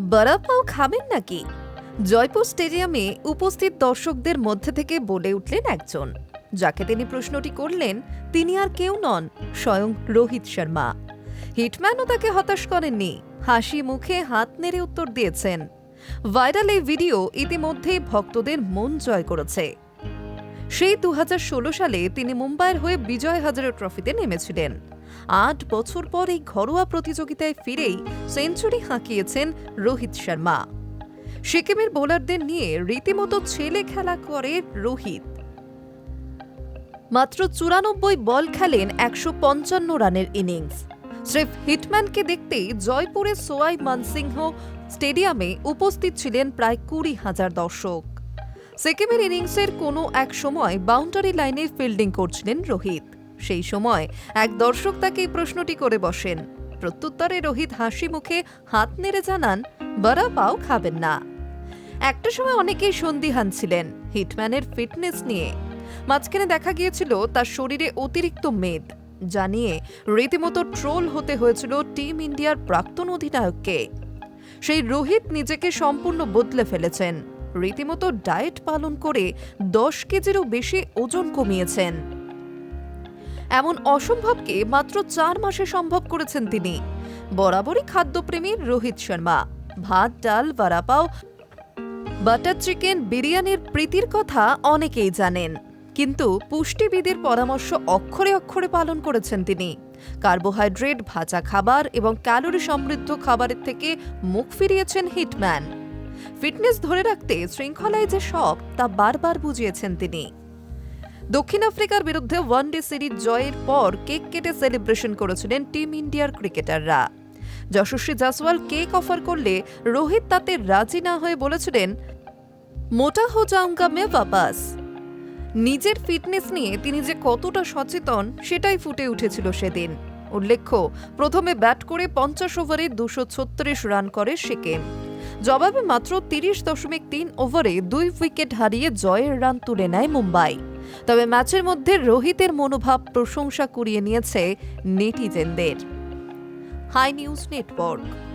বড়াপাও খাবেন নাকি? জয়পুর স্টেডিয়ামে উপস্থিত দর্শকদের মধ্যে থেকে বলে উঠলেন একজন। যাকে তিনি প্রশ্নটি করলেন, তিনি আর কেউ নন, স্বয়ং রোহিত শর্মা। হিটম্যানও তাকে হতাশ করেননি, হাসি মুখে হাত নেড়ে উত্তর দিয়েছেন। ভাইরাল এই ভিডিও ইতিমধ্যেই ভক্তদের মন জয় করেছে। সেই দু হাজার ষোলো সালে তিনি মুম্বাইয়ের হয়ে বিজয় হাজারে ট্রফিতে নেমেছিলেন। আট বছর পর এই ঘরোয়া প্রতিযোগিতায় ফিরেই সেঞ্চুরি হাঁকিয়েছেন রোহিত শর্মা। সিকিমের বোলারদের নিয়ে রীতিমতো ছেলে খেলা করে রোহিত। মাত্র চুরানব্বই বল খেলেন একশো পঞ্চান্ন রানের ইনিংস। স্রেফ হিটম্যানকে দেখতেই জয়পুরের সোয়াই মানসিংহ স্টেডিয়ামে উপস্থিত ছিলেন প্রায় কুড়ি হাজার দর্শক। সিকিমের ইনিংসের কোনো এক সময় বাউন্ডারি লাইনে ফিল্ডিং করছিলেন রোহিত। সেই সময় এক দর্শক তাকে প্রশ্নটি করে বসেন, প্রত্যুত্তরে রোহিত হাসি মুখে হাত নেড়ে জানান বড়া পাও খাবেন না। একটা সময় অনেকেই সন্দিহান ছিলেন হিটম্যানের ফিটনেস নিয়ে। মাঝখানে দেখা গিয়েছিল তার শরীরে অতিরিক্ত মেদ জানিয়ে রীতিমতো ট্রোল হতে হয়েছিল টিম ইন্ডিয়ার প্রাক্তন অধিনায়ককে। সেই রোহিত নিজেকে সম্পূর্ণ বদলে ফেলেছেন। রীতিমতো ডায়েট পালন করে দশ কেজিরও বেশি ওজন কমিয়েছেন। এমন অসম্ভবকে মাত্র চার মাসে সম্ভব করেছেন তিনি। বরাবরই খাদ্যপ্রেমী রোহিত শর্মা। ভাত, ডাল বারাপাও বাটার চিকেন, বিরিয়ানির প্রীতির কথা অনেকেই জানেন। কিন্তু পুষ্টিবিদের পরামর্শ অক্ষরে অক্ষরে পালন করেছেন তিনি। কার্বোহাইড্রেট, ভাজা খাবার এবং ক্যালোরি সমৃদ্ধ খাবারের থেকে মুখ ফিরিয়েছেন হিটম্যান। ফিটনেস ধরে রাখতে শৃঙ্খলায় যে সব তা বারবার বুঝিয়েছেন তিনি। দক্ষিণ আফ্রিকার বিরুদ্ধে ওয়ানডে সিরিজ জয়ের পর কেক কেটে সেলিব্রেশন করেছিলেন টিম ইন্ডিয়ার ক্রিকেটাররা। যশস্বী জাসওয়াল কেক অফার করলে রোহিত তাতে রাজি না হয়ে বলেছিলেন, মোটা হো যাউঙ্গা মে বাপাস। নিজের ফিটনেস নিয়ে তিনি যে কতটা সচেতন, সেটাই ফুটে উঠেছিল সেদিন। উল্লেখ্য, প্রথমে ব্যাট করে পঞ্চাশ ওভারে দুশো ছত্রিশ রান করে সিকিম। জবাবে মাত্র তিরিশ দশমিক তিন ওভারে দুই উইকেট হারিয়ে জয়ের রান তুলে নেয় মুম্বাই। তবে ম্যাচের মধ্যে রোহিতের মনোভাব প্রশংসা কুড়িয়ে নিয়েছে নেটিজেনদের। Hi news network.